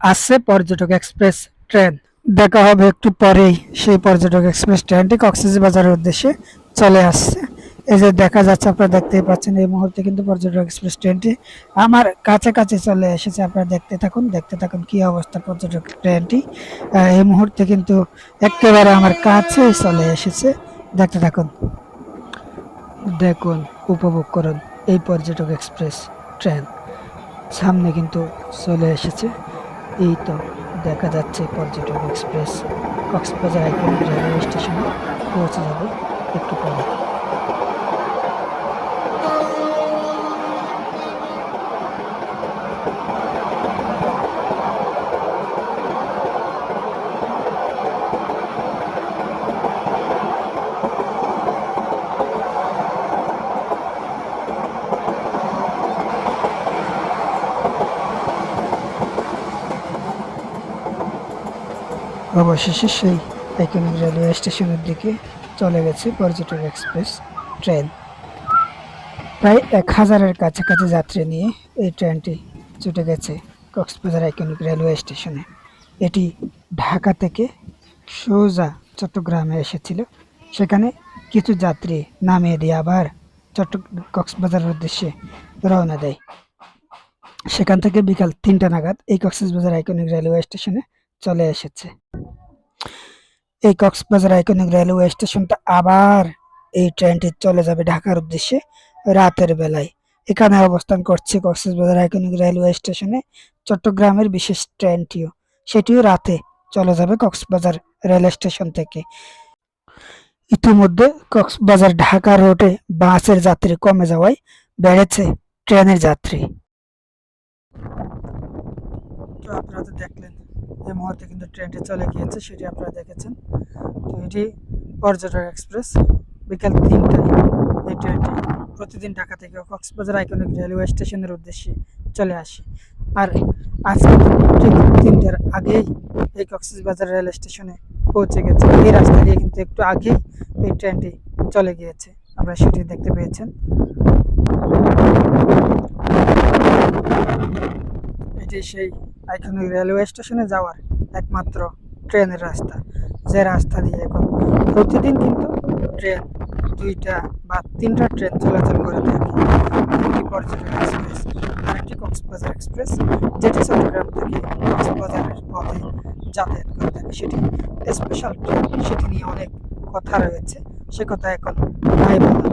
আসছে পর্যটক express train. দেখা হবে একটু পরেই সেই পর্যটক এক্সপ্রেস ট্রেনটি কক্সবাজারের উদ্দেশ্যে চলে আসছে। এই যে দেখা যাচ্ছে, আপনারা দেখতেই পাচ্ছেন এই মুহূর্তে কিন্তু পর্যটক এক্সপ্রেস ট্রেনটি আমার কাছাকাছি চলে এসেছে। আপনারা দেখতে থাকুন দেখতে থাকুন কি অবস্থা পর্যটক ট্রেনটি। এই মুহূর্তে কিন্তু একেবারে আমার কাছে চলে এসেছে। দেখতে থাকুন। দেখুন, উপভোগ করুন এই পর্যটক এক্সপ্রেস ট্রেন। সামনে কিন্তু চলে এসেছে। এই তো দেখা যাচ্ছে পর্যটক এক্সপ্রেস কক্সবাজার আইকন রেলওয়ে স্টেশনে পৌঁছে যাবে একটু পরে। অবশেষে সেই আইকনিক রেলওয়ে স্টেশনের দিকে চলে গেছে পর্যটক এক্সপ্রেস ট্রেন। প্রায় এক হাজারের কাছাকাছি যাত্রী নিয়ে এই ট্রেনটি ছুটে গেছে কক্সবাজার আইকনিক রেলওয়ে স্টেশনে। এটি ঢাকা থেকে সোজা চট্টগ্রামে এসেছিল। সেখানে কিছু যাত্রী নামিয়ে দিয়ে আবার চট্ট কক্সবাজারের উদ্দেশ্যে রওনা দেয়। সেখান থেকে বিকাল তিনটা নাগাদ এই কক্সবাজার আইকনিক রেলওয়ে স্টেশনে চলে এসেছে। এই কক্সবাজার আইকনিক রেলওয়ে স্টেশনটা আবার এই ট্রেনটি চলে যাবে ঢাকার উদ্দেশ্যে রাতের বেলায়। এখানে অবস্থান করছে কক্সবাজার আইকনিক রেলওয়ে স্টেশনে চট্টগ্রামের বিশেষ ট্রেনটিও। সেটিও রাতে চলে যাবে কক্সবাজার রেল স্টেশন থেকে। ইতিমধ্যে কক্সবাজার ঢাকা রোডে বাসের যাত্রী কমে যাওয়ায় বেড়েছে ট্রেনের যাত্রী। তো আপনারা তো দেখলেন এই মুহূর্তে কিন্তু ট্রেনটি চলে গিয়েছে, সেটি আপনারা দেখেছেন। তো এটি পর্যটক এক্সপ্রেস। বিকাল তিনটায় এই ট্রেনটি প্রতিদিন ঢাকা থেকে কক্সবাজার আইকনিক রেলওয়ে স্টেশনের উদ্দেশ্যে চলে আসে। আর আজকে ঠিক তিনটার আগেই এই কক্সবাজার রেল স্টেশনে পৌঁছে গেছে। এই রাস্তা দিয়ে কিন্তু একটু আগেই এই ট্রেনটি চলে গিয়েছে। আপনারা সেটি দেখতে পেয়েছেন। এটি সেই আইকনিক রেলওয়ে স্টেশনে যাওয়ার একমাত্র ট্রেনের রাস্তা। যে রাস্তা দিয়ে এখন প্রতিদিন কিন্তু ট্রেন দুইটা বা তিনটা ট্রেন চলাচল করে থাকে। একটি পর্যটন এক্সপ্রেস আরেকটি কক্সবাজার এক্সপ্রেস যেটি চট্টগ্রাম থেকে কক্সবাজারের পথে যাতায়াত করে থাকে। সেটি স্পেশাল ট্রেন, সেটি নিয়ে অনেক কথা রয়েছে। সে কথা এখন নাই বললাম